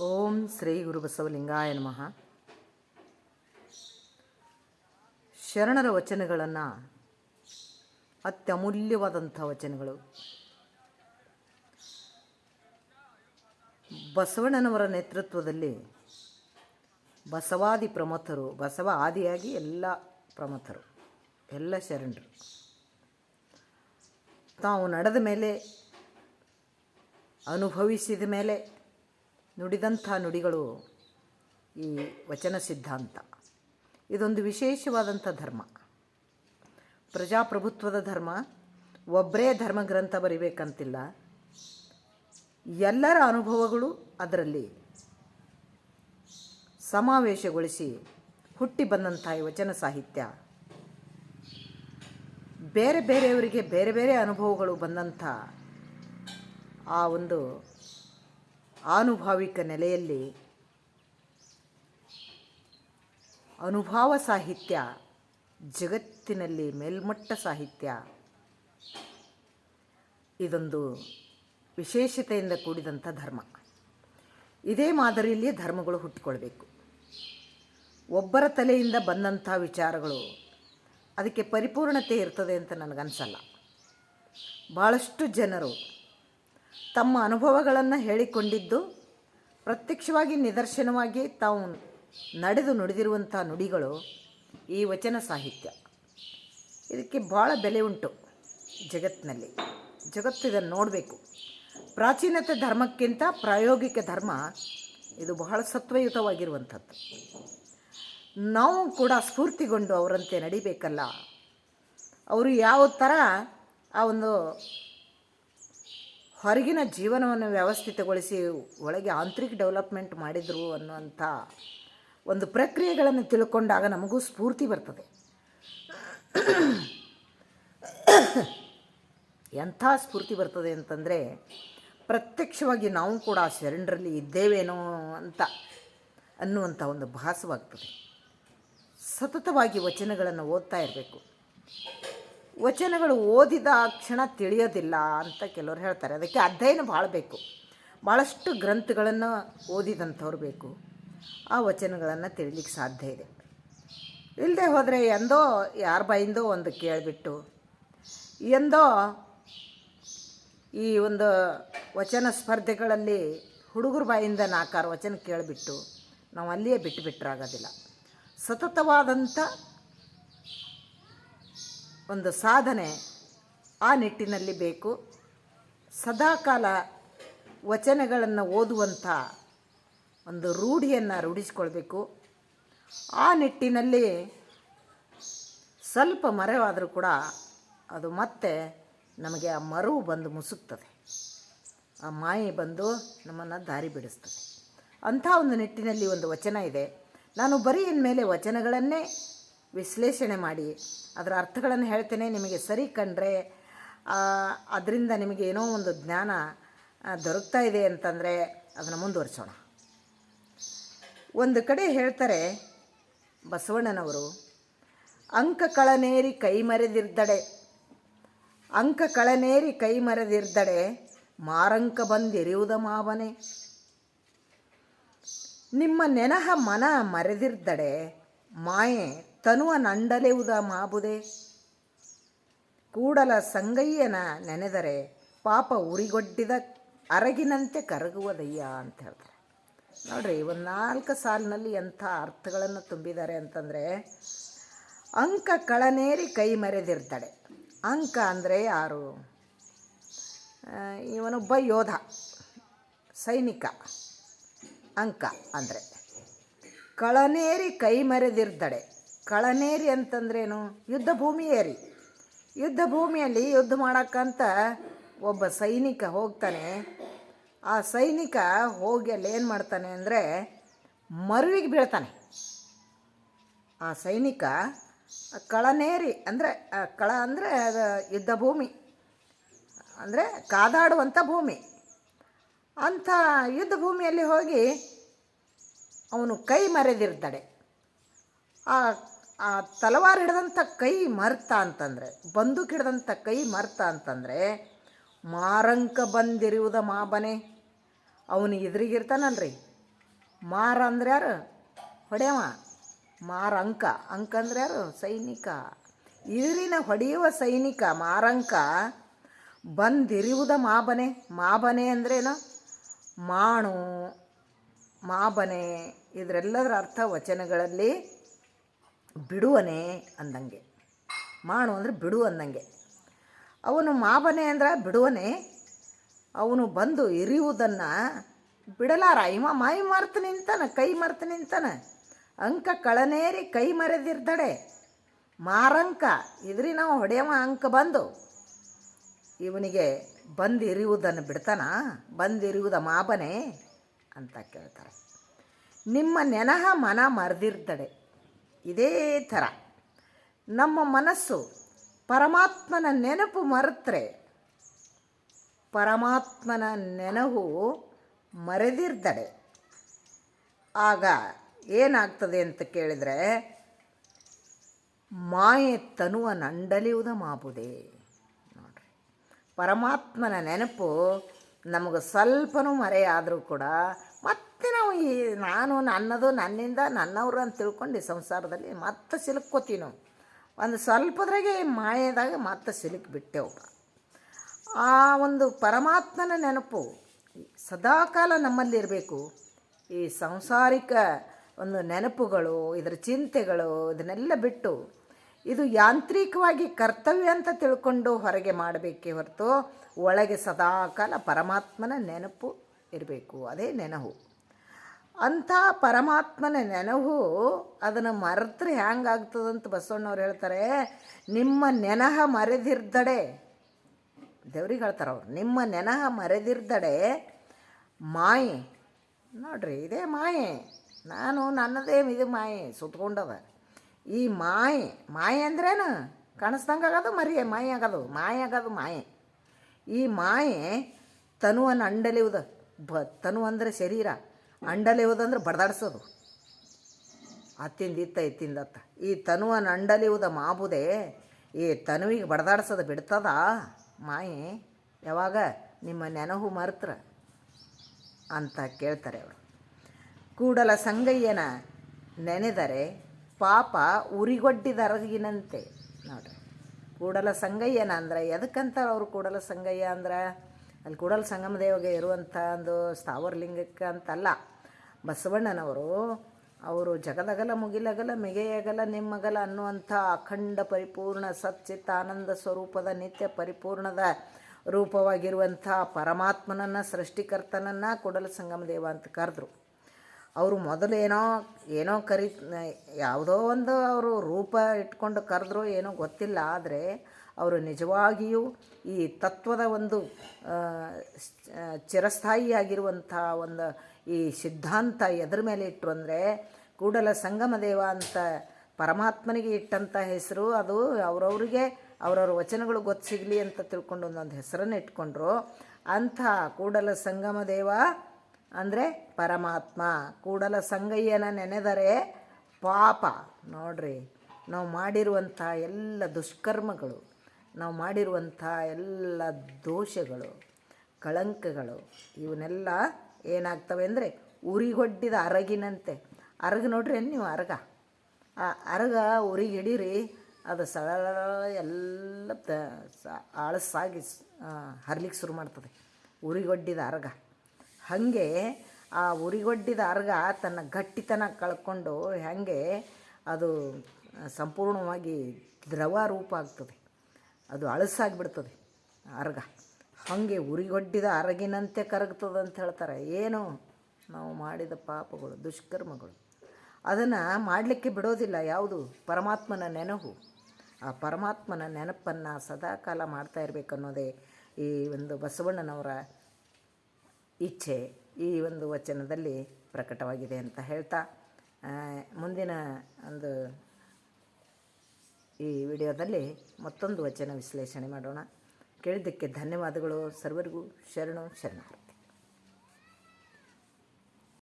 ಓಂ ಶ್ರೀ ಗುರು ಬಸವಲಿಂಗಾಯ ನಮಃ. ಶರಣರ ವಚನಗಳನ್ನು ಅತ್ಯಮೂಲ್ಯವಾದಂಥ ವಚನಗಳು. ಬಸವಣ್ಣನವರ ನೇತೃತ್ವದಲ್ಲಿ ಬಸವಾದಿ ಪ್ರಮಥರು, ಬಸವ ಆದಿಯಾಗಿ ಎಲ್ಲ ಪ್ರಮಥರು, ಎಲ್ಲ ಶರಣರು. ತಾವು ನಡೆದ ಮೇಲೆ, ಅನುಭವಿಸಿದ ಮೇಲೆ ನುಡಿದಂಥ ನುಡಿಗಳು ಈ ವಚನ ಸಿದ್ಧಾಂತ. ಇದೊಂದು ವಿಶೇಷವಾದಂಥ ಧರ್ಮ. ಪ್ರಜಾಪ್ರಭುತ್ವದ ಧರ್ಮ ಒಬ್ಬರೇ ಧರ್ಮ ಗ್ರಂಥ ಬರಿಬೇಕಂತಿಲ್ಲ. ಎಲ್ಲರ ಅನುಭವಗಳು ಅದರಲ್ಲಿ ಸಮಾವೇಶಗೊಳಿಸಿ ಹುಟ್ಟಿ ಬಂದಂಥ ಈ ವಚನ ಸಾಹಿತ್ಯ. ಬೇರೆ ಬೇರೆಯವರಿಗೆ ಬೇರೆ ಬೇರೆ ಅನುಭವಗಳು ಬಂದಂಥ ಆ ಒಂದು ಆನುಭಾವಿಕ ನೆಲೆಯಲ್ಲಿ ಅನುಭಾವ ಸಾಹಿತ್ಯ ಜಗತ್ತಿನಲ್ಲಿ ಮೇಲ್ಮಟ್ಟ ಸಾಹಿತ್ಯ ಇದೊಂದು ವಿಶೇಷತೆಯಿಂದ ಕೂಡಿದಂಥ ಧರ್ಮ. ಇದೇ ಮಾದರಿಯಲ್ಲಿ ಧರ್ಮಗಳು ಹುಟ್ಟಿಕೊಳ್ಬೇಕು ಒಬ್ಬರ ತಲೆಯಿಂದ ಬಂದಂಥ ವಿಚಾರಗಳು ಅದಕ್ಕೆ ಪರಿಪೂರ್ಣತೆ ಇರ್ತದೆ ಅಂತ ನನಗನ್ಸಲ್ಲ. ಭಾಳಷ್ಟು ಜನರು ತಮ್ಮ ಅನುಭವಗಳನ್ನು ಹೇಳಿಕೊಂಡಿದ್ದು ಪ್ರತ್ಯಕ್ಷವಾಗಿ ನಿದರ್ಶನವಾಗಿ ತಾವು ನಡೆದು ನುಡಿದಿರುವಂಥ ನುಡಿಗಳು ಈ ವಚನ ಸಾಹಿತ್ಯ. ಇದಕ್ಕೆ ಭಾಳ ಬೆಲೆ ಉಂಟು ಜಗತ್ತಿನಲ್ಲಿ. ಜಗತ್ತು ಇದನ್ನು ನೋಡಬೇಕು. ಪ್ರಾಚೀನತೆ ಧರ್ಮಕ್ಕಿಂತ ಪ್ರಾಯೋಗಿಕ ಧರ್ಮ ಇದು ಬಹಳ ಸತ್ವಯುತವಾಗಿರುವಂಥದ್ದು. ನಾವು ಕೂಡ ಸ್ಫೂರ್ತಿಗೊಂಡು ಅವರಂತೆ ನಡಿಬೇಕಲ್ಲ. ಅವರು ಯಾವ ಥರ ಆ ಒಂದು ಹೊರಗಿನ ಜೀವನವನ್ನು ವ್ಯವಸ್ಥಿತಗೊಳಿಸಿ ಒಳಗೆ ಆಂತರಿಕ ಡೆವಲಪ್ಮೆಂಟ್ ಮಾಡಿದರು ಅನ್ನುವಂಥ ಒಂದು ಪ್ರಕ್ರಿಯೆಗಳನ್ನು ತಿಳ್ಕೊಂಡಾಗ ನಮಗೂ ಸ್ಫೂರ್ತಿ ಬರ್ತದೆ. ಎಂಥ ಸ್ಫೂರ್ತಿ ಬರ್ತದೆ ಅಂತಂದರೆ ಪ್ರತ್ಯಕ್ಷವಾಗಿ ನಾವು ಕೂಡ ಆ ಶರಣರಲ್ಲಿ ಇದ್ದೇವೇನೋ ಅಂತ ಅನ್ನುವಂಥ ಒಂದು ಭಾಸವಾಗ್ತದೆ. ಸತತವಾಗಿ ವಚನಗಳನ್ನು ಓದ್ತಾ ಇರಬೇಕು. ವಚನಗಳು ಓದಿದ ಕ್ಷಣ ತಿಳಿಯೋದಿಲ್ಲ ಅಂತ ಕೆಲವರು ಹೇಳ್ತಾರೆ. ಅದಕ್ಕೆ ಅಧ್ಯಯನ ಭಾಳ ಬೇಕು. ಭಾಳಷ್ಟು ಗ್ರಂಥಗಳನ್ನು ಓದಿದಂಥವ್ರು ಬೇಕು. ಆ ವಚನಗಳನ್ನು ತಿಳಿಲಿಕ್ಕೆ ಸಾಧ್ಯ ಇದೆ. ಇಲ್ಲದೆ ಹೋದರೆ ಎಂದೋ ಯಾರ ಬಾಯಿಂದೋ ಒಂದು ಕೇಳಿಬಿಟ್ಟು, ಎಂದೋ ಈ ಒಂದು ವಚನ ಸ್ಪರ್ಧೆಗಳಲ್ಲಿ ಹುಡುಗರ ಬಾಯಿಂದ ನಾಲ್ಕಾರು ವಚನ ಕೇಳಿಬಿಟ್ಟು, ನಾವು ಅಲ್ಲಿಯೇ ಬಿಟ್ಟು ಬಿಟ್ಟರಾಗೋದಿಲ್ಲ ಸತತವಾದಂಥ ಒಂದು ಸಾಧನೆ ಆ ನಿಟ್ಟಿನಲ್ಲಿ ಬೇಕು. ಸದಾಕಾಲ ವಚನಗಳನ್ನು ಓದುವಂಥ ಒಂದು ರೂಢಿಯನ್ನು ರೂಢಿಸ್ಕೊಳ್ಬೇಕು. ಆ ನಿಟ್ಟಿನಲ್ಲಿ ಸ್ವಲ್ಪ ಮರೆವಾದರೂ ಕೂಡ ಅದು ಮತ್ತೆ ನಮಗೆ ಆ ಮರು ಬಂದು ಮುಸುಕ್ತದೆ. ಆ ಮಾಯೆ ಬಂದು ನಮ್ಮನ್ನು ದಾರಿ ಬಿಡಿಸ್ತದೆ. ಅಂಥ ಒಂದು ನಿಟ್ಟಿನಲ್ಲಿ ಒಂದು ವಚನ ಇದೆ. ನಾನು ಬರೀ ಇನ್ಮೇಲೆ ವಚನಗಳನ್ನೇ ವಿಶ್ಲೇಷಣೆ ಮಾಡಿ. ಅದರ ಅರ್ಥಗಳನ್ನು ಹೇಳ್ತೇನೆ. ನಿಮಗೆ ಸರಿ ಕಂಡ್ರೆ ಅದರಿಂದ ನಿಮಗೆ ಏನೋ ಒಂದು ಜ್ಞಾನ ದೊರಕ್ತಾ ಇದೆ ಅಂತಂದರೆ ಅದನ್ನು ಮುಂದುವರಿಸೋಣ. ಒಂದು ಕಡೆ ಹೇಳ್ತಾರೆ ಬಸವಣ್ಣನವರು, ಅಂಕ ಕಳನೇರಿ ಕೈ ಮರೆದಿರ್ದಡೆ, ಅಂಕ ಕಳನೇರಿ ಕೈ ಮರೆದಿರ್ದಡೆ, ಮಾರಂಕ ಬಂದಿರಿಯುವುದ ಮಾವನೆ. ನಿಮ್ಮ ನೆನಹ ಮನ ಮರೆದಿರ್ದಡೆ, ಮಾಯೆ ತನುವ ನಂಡಲೆವುದ ಮಾಬುದೆ. ಕೂಡಲ ಸಂಗಯ್ಯನ ನೆನೆದರೆ ಪಾಪ ಉರಿಗೊಡ್ಡಿದ ಅರಗಿನಂತೆ ಕರಗುವುದಯ್ಯ ಅಂತ ಹೇಳ್ತಾರೆ. ನೋಡ್ರಿ ಒಂದು ನಾಲ್ಕು ಸಾಲಿನಲ್ಲಿ ಎಂಥ ಅರ್ಥಗಳನ್ನು ತುಂಬಿದ್ದಾರೆ ಅಂತಂದರೆ, ಅಂಕ ಕಳನೇರಿ ಕೈ ಮರೆದಿರ್ತಾಳೆ ಅಂಕ ಅಂದರೆ ಯಾರು? ಇವನೊಬ್ಬ ಯೋಧ, ಸೈನಿಕ. ಅಂಕ ಅಂದರೆ ಕಳನೇರಿ ಕೈ ಮರೆದಿರ್ದಡೆ ಕಳನೇರಿ ಅಂತಂದ್ರೇನು? ಯುದ್ಧ ಭೂಮಿಯೇರಿ ಯುದ್ಧ ಭೂಮಿಯಲ್ಲಿ ಯುದ್ಧ ಮಾಡೋಕ್ಕಂತ ಒಬ್ಬ ಸೈನಿಕ ಹೋಗ್ತಾನೆ. ಆ ಸೈನಿಕ ಹೋಗಿ ಅಲ್ಲಿ ಏನು ಮಾಡ್ತಾನೆ ಅಂದರೆ ಮರುವಿಗೆ ಬೀಳ್ತಾನೆ. ಆ ಸೈನಿಕ ಕಳನೇರಿ ಅಂದರೆ ಕಳ ಅಂದರೆ ಯುದ್ಧ ಭೂಮಿ. ಅಂದರೆ ಕಾದಾಡುವಂಥ ಭೂಮಿ. ಅಂಥ ಯುದ್ಧ ಭೂಮಿಯಲ್ಲಿ ಹೋಗಿ ಅವನು ಕೈ ಮರೆದಿರ್ತಾಳೆ ಆ ಆ ತಲವಾರು ಹಿಡಿದಂಥ ಕೈ ಮರ್ತ ಅಂತಂದರೆ, ಬಂದೂಕ್ ಹಿಡಿದಂಥ ಕೈ ಮರ್ತ ಅಂತಂದರೆ, ಮಾರಂಕ ಬಂದಿರುವುದ ಮಾಬನೆ ಅವನು ಎದುರಿಗಿರ್ತಾನಲ್ರಿ. ಮಾರ ಅಂದ್ರೆ ಯಾರು? ಹೊಡೆಯವ. ಮಾರ ಅಂಕ. ಅಂಕ ಅಂದ್ರೆ ಯಾರು? ಸೈನಿಕ. ಇದರಿನ ಹೊಡೆಯುವ ಸೈನಿಕ ಮಾರಂಕ ಬಂದಿರುವುದ ಮಾಬನೆ ಮಾಬನೆ ಅಂದ್ರೇನು? ಮಾಣು ಮಾಬನೆ ಇದರೆಲ್ಲದರ ಅರ್ಥ ವಚನಗಳಲ್ಲಿ ಬಿಡುವನೆ ಅಂದಂಗೆ. ಮಾಡು ಅಂದರೆ ಬಿಡು ಅಂದಂಗೆ. ಅವನು ಮಾಬನೆ ಅಂದ್ರೆ ಬಿಡುವನೆ. ಅವನು ಬಂದು ಇರಿಯುವುದನ್ನು ಬಿಡಲಾರ. ಇವ ಮೈ ಮರ್ತು ನಿಂತಾನ, ಕೈ ಮರ್ತು ನಿಂತಾನ. ಅಂಕ ಕಳನೇರಿ ಕೈ ಮರೆದಿರ್ತಡೆ ಮಾರಂಕ, ಇದ್ರಿ ನಾವು ಹೊಡೆಯವ ಅಂಕ ಬಂದು. ಇವನಿಗೆ ಬಂದು ಇರಿಯುವುದನ್ನು ಬಿಡ್ತಾನ ಬಂದಿರುವುದ ಮಾಬನೆ ಅಂತ ಕೇಳ್ತಾರೆ. ನಿಮ್ಮ ನೆನಹ ಮನ ಮರೆದಿರ್ತಡೆ ಇದೇ ಥರ. ನಮ್ಮ ಮನಸ್ಸು ಪರಮಾತ್ಮನ ನೆನಪು ಮರೆತ್ರೆ ಪರಮಾತ್ಮನ ನೆನವು ಮರೆದಿರ್ತಡೆ ಆಗ ಏನಾಗ್ತದೆ ಅಂತ ಕೇಳಿದರೆ, ಮಾಯೆ ತನುವ ನಂಡಲಿಯುವುದ ಮಾಬುದೇ ನೋಡ್ರಿ. ಪರಮಾತ್ಮನ ನೆನಪು ನಮಗೆ ಸ್ವಲ್ಪನೂ ಮರೆಯಾದರೂ ಕೂಡ ಈ ನಾನು ನನ್ನದು ನನ್ನಿಂದ ನನ್ನವರು ಅಂತ ತಿಳ್ಕೊಂಡು ಈ ಸಂಸಾರದಲ್ಲಿ ಮತ್ತೆ ಸಿಲುಕ್ಕೋತೀವಿ ನಾವು ಒಂದು ಸ್ವಲ್ಪದ್ರಾಗೆ ಮಾಯದಾಗ ಮತ್ತೆ ಸಿಲುಕಿಬಿಟ್ಟೆವು ಆ ಒಂದು ಪರಮಾತ್ಮನ ನೆನಪು ಸದಾಕಾಲ ನಮ್ಮಲ್ಲಿರಬೇಕು ಈ ಸಂಸಾರಿಕ ಒಂದು ನೆನಪುಗಳು, ಇದರ ಚಿಂತೆಗಳು, ಇದನ್ನೆಲ್ಲ ಬಿಟ್ಟು ಇದು ಯಾಂತ್ರಿಕವಾಗಿ ಕರ್ತವ್ಯ ಅಂತ ತಿಳ್ಕೊಂಡು ಹೊರಗೆ ಮಾಡಬೇಕೇ ಹೊರತು ಒಳಗೆ ಸದಾಕಾಲ ಪರಮಾತ್ಮನ ನೆನಪು ಇರಬೇಕು. ಅದೇ ನೆನಹು. ಅಂಥ ಪರಮಾತ್ಮನ ನೆನವು ಅದನ್ನು ಮರೆತ್ರೆ ಹ್ಯಾಂಗಾಗ್ತದಂತ ಬಸವಣ್ಣವ್ರು ಹೇಳ್ತಾರೆ, ನಿಮ್ಮ ನೆನಹ ಮರೆದಿರ್ದಡೆ. ದೇವ್ರಿಗೆ ಹೇಳ್ತಾರೆ ಅವ್ರು, ನಿಮ್ಮ ನೆನಹ ಮರೆದಿರ್ದಡೆ ಮಾಯೆ. ನೋಡ್ರಿ, ಇದೇ ಮಾಯೆ. ನಾನು ನನ್ನದೇ ಇದು ಮಾಯೆ, ಸುತ್ಕೊಂಡದ. ಈ ಮಾಯೆ ಮಾಯೆ ಅಂದ್ರೇನು? ಕಾಣಿಸ್ದಂಗೆ ಆಗೋದು, ಮರಿಯೆ, ಮಾಯೆ ಆಗೋದು ಮಾಯೆ ಆಗೋದು, ಮಾಯೆ. ಈ ಮಾಯೆ ತನುವನ್ನು ಅಂಡಲಿವುದ. ಬ, ತನು ಅಂದರೆ ಶರೀರ. ಅಂಡಲಿಯುವುದಂದ್ರೆ ಬಡದಾಡ್ಸೋದು. ಅತ್ತಿಂದ ಇತ್ತ ಇತ್ತಿಂದತ್ತ ಈ ತನುವನ್ನು ಹೋದ ಮಾಬುದೆ, ಈ ತನುವಿಗೆ ಬಡದಾಡ್ಸೋದು ಬಿಡ್ತದ? ಮಾಯಿ, ಯಾವಾಗ? ನಿಮ್ಮ ನೆನಹು ಮರ್ತ್ರ ಅಂತ ಕೇಳ್ತಾರೆ ಅವರು. ಕೂಡಲ ಸಂಗಯ್ಯನ ನೆನೆದರೆ ಪಾಪ ಉರಿಗೊಡ್ಡಿದರಗಿನಂತೆ ನೋಡ್ರಿ. ಕೂಡಲ ಸಂಗಯ್ಯನ ಅಂದ್ರೆ ಎದಕ್ಕಂತ ಅವರು ಕೂಡಲ ಸಂಗಯ್ಯ ಅಂದ್ರೆ? ಅಲ್ಲಿ ಕೂಡಲ ಸಂಗಮದೇವಗೆ ಇರುವಂಥ ಒಂದು ಸ್ಥಾವರಲಿಂಗಕ್ಕೆ ಅಂತಲ್ಲ. ಬಸವಣ್ಣನವರು, ಅವರು ಜಗದಗಲ ಮುಗಿಲಗಲ ಮಿಗೆಯಗಲ ನಿಮ್ಮಗಲ ಅನ್ನುವಂಥ ಅಖಂಡ ಪರಿಪೂರ್ಣ ಸಚ್ಚಿತ್ತ ಆನಂದ ಸ್ವರೂಪದ ನಿತ್ಯ ಪರಿಪೂರ್ಣದ ರೂಪವಾಗಿರುವಂಥ ಪರಮಾತ್ಮನನ್ನು, ಸೃಷ್ಟಿಕರ್ತನನ್ನು ಕೊಡಲ ಸಂಗಮ ದೇವ ಅಂತ ಕರೆದ್ರು. ಅವರು ಮೊದಲು ಏನೋ ಏನೋ ಕರಿ, ಯಾವುದೋ ಒಂದು ಅವರು ರೂಪ ಇಟ್ಕೊಂಡು ಕರೆದ್ರು, ಏನೋ ಗೊತ್ತಿಲ್ಲ. ಆದರೆ ಅವರು ನಿಜವಾಗಿಯೂ ಈ ತತ್ವದ ಒಂದು ಚಿರಸ್ಥಾಯಿಯಾಗಿರುವಂಥ ಒಂದು ಈ ಸಿದ್ಧಾಂತ ಎದ್ರ ಮೇಲೆ ಇಟ್ಟರು ಅಂದರೆ ಕೂಡಲ ಸಂಗಮ ದೇವ ಅಂತ ಪರಮಾತ್ಮನಿಗೆ ಇಟ್ಟಂಥ ಹೆಸರು, ಅದು ಅವರವ್ರಿಗೆ ಅವರವ್ರ ವಚನಗಳು ಗೊತ್ತು ಸಿಗಲಿ ಅಂತ ತಿಳ್ಕೊಂಡು ಒಂದೊಂದು ಹೆಸರನ್ನು ಇಟ್ಕೊಂಡ್ರು. ಅಂಥ ಕೂಡಲ ಸಂಗಮ ದೇವ ಅಂದರೆ ಪರಮಾತ್ಮ. ಕೂಡಲ ಸಂಗಯ್ಯನ ನೆನೆದರೆ ಪಾಪ. ನೋಡ್ರಿ, ನಾವು ಮಾಡಿರುವಂಥ ಎಲ್ಲ ದುಷ್ಕರ್ಮಗಳು. ನಾವು ಮಾಡಿರುವಂಥ ಎಲ್ಲ ದೋಷಗಳು, ಕಳಂಕಗಳು, ಇವನ್ನೆಲ್ಲ ಏನಾಗ್ತವೆ ಅಂದರೆ ಉರಿಗೊಡ್ಡಿದ ಅರಗಿನಂತೆ. ಅರಗ ನೋಡ್ರಿ ನೀವು ಅರಗ? ಆ ಅರಗ ಉರಿಗೆ ಹಿಡೀರಿ ಅದು ಸಳ ಎಲ್ಲ ಆಳಸಾಗಿ ಹರ್ಲಿಕ್ಕೆ ಶುರು ಮಾಡ್ತದೆ ಉರಿಗೊಡ್ಡಿದ ಅರಗ. ಹಾಗೆ ಆ ಉರಿಗೊಡ್ಡಿದ ಅರ್ಗ ತನ್ನ ಗಟ್ಟಿತನ ಕಳ್ಕೊಂಡು ಹೇಗೆ ಅದು ಸಂಪೂರ್ಣವಾಗಿ ದ್ರವ ರೂಪ ಆಗ್ತದೆ. ಅದು ಅಳಸಾಗ್ಬಿಡ್ತದೆ, ಅರ್ಗ. ಹಾಗೆ ಉರಿಗೊಡ್ಡಿದ ಅರಗಿನಂತೆ ಕರಗ್ತದೆ ಅಂತ ಹೇಳ್ತಾರೆ. ಏನು? ನಾವು ಮಾಡಿದ ಪಾಪಗಳು, ದುಷ್ಕರ್ಮಗಳು. ಅದನ್ನು ಮಾಡಲಿಕ್ಕೆ ಬಿಡೋದಿಲ್ಲ. ಯಾವುದು? ಪರಮಾತ್ಮನ ನೆನಹು. ಆ ಪರಮಾತ್ಮನ ನೆನಪನ್ನು ಸದಾಕಾಲ ಮಾಡ್ತಾ ಇರಬೇಕನ್ನೋದೇ ಈ ಒಂದು ಬಸವಣ್ಣನವರ ಇಚ್ಛೆ, ಈ ಒಂದು ವಚನದಲ್ಲಿ ಪ್ರಕಟವಾಗಿದೆ ಅಂತ ಹೇಳ್ತಾ ಮುಂದಿನ ಒಂದು ಈ ವಿಡಿಯೋದಲ್ಲಿ ಮತ್ತೊಂದು ವಚನ ವಿಶ್ಲೇಷಣೆ ಮಾಡೋಣ. ಕೇಳಿದ್ದಕ್ಕೆ ಧನ್ಯವಾದಗಳು. ಸರ್ವರಿಗೂ ಶರಣು ಶರಣರು